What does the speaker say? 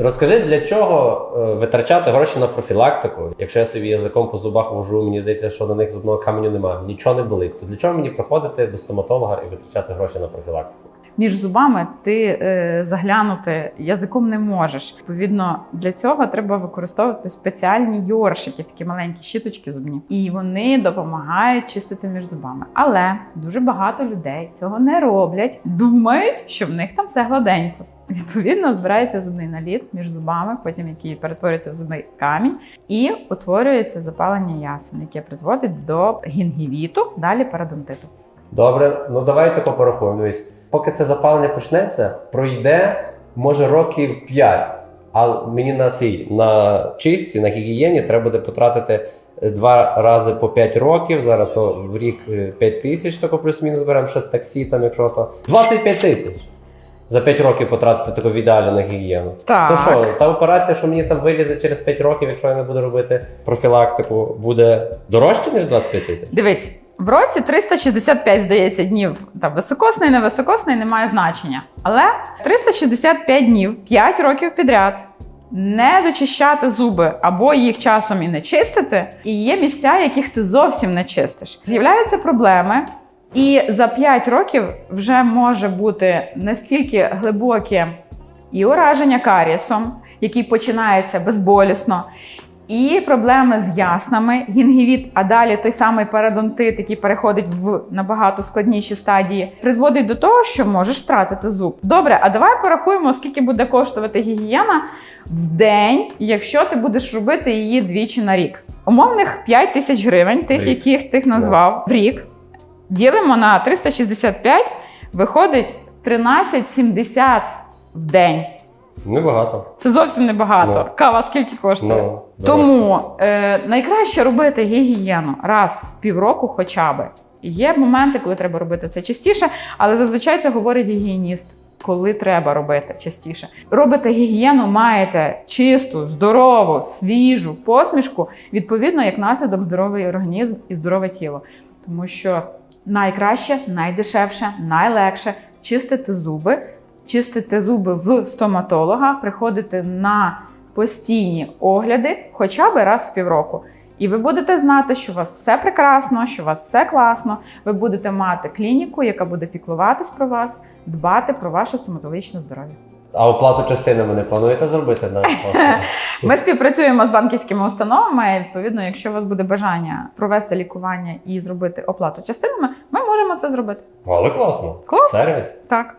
Розкажи, для чого е, витрачати гроші на профілактику? Якщо я собі язиком по зубах вожу, мені здається, що на них зубного каменю немає, нічого не болить. То для чого мені приходити до стоматолога і витрачати гроші на профілактику? Між зубами ти е, заглянути язиком не можеш. Відповідно, для цього треба використовувати спеціальні йоршики, такі маленькі щіточки зубні, і вони допомагають чистити між зубами. Але дуже багато людей цього не роблять, думають, що в них там все гладенько. Відповідно, збирається зубний наліт між зубами, потім який перетворюється в зубний камінь, і утворюється запалення ясен, яке призводить до гінгівіту, далі парадонтиту. Добре, ну давай тако порахуємо. Поки те запалення почнеться, пройде може років 5. А мені на цій на чисті, на гігієні треба буде потратити два рази по 5 років. Зараз то в рік е, 5 тисяч, тако плюс-мінус беремо ще з таксі, там якщо то 25 тисяч. За 5 років потратити таку в ідеалі на гігієну. Так. То що, та операція, що мені там вилізе через 5 років, якщо я не буду робити профілактику, буде дорожче, ніж 25 тисяч? Дивись, в році 365, здається, днів. Там високосний, невисокосний, немає значення. Але 365 днів, 5 років підряд. Не дочищати зуби або їх часом і не чистити, і є місця, яких ти зовсім не чистиш. З'являються проблеми, і за 5 років вже може бути настільки глибоке і ураження карієсом, який починається безболісно, і проблеми з яснами, гінгівіт, а далі той самий парадонтит, який переходить в набагато складніші стадії, призводить до того, що можеш втратити зуб. Добре, а давай порахуємо, скільки буде коштувати гігієна в день, якщо ти будеш робити її двічі на рік. Умовних 5 тисяч гривень, тих, рік. яких ти назвав в рік, ділимо на 365, виходить 13,70 в день. Небагато. Це зовсім небагато. Ну. Кава скільки коштує? Ну. Тому е, найкраще робити гігієну раз в півроку, хоча би. Є моменти, коли треба робити це частіше, але зазвичай це говорить гігієніст. Коли треба робити частіше. Робите гігієну, маєте чисту, здорову, свіжу посмішку, відповідно, як наслідок здоровий організм і здорове тіло. Тому що найкраще, найдешевше, найлегше чистити зуби, чистити зуби в стоматолога, приходити на постійні огляди хоча б раз в півроку. І ви будете знати, що у вас все прекрасно, що у вас все класно. Ви будете мати клініку, яка буде піклуватись про вас, дбати про ваше стоматологічне здоров'я. А оплату частинами не плануєте зробити на Ми співпрацюємо з банківськими установами. Відповідно, якщо у вас буде бажання провести лікування і зробити оплату частинами, ми можемо це зробити. Але класно. Класно. Сервіс. Так.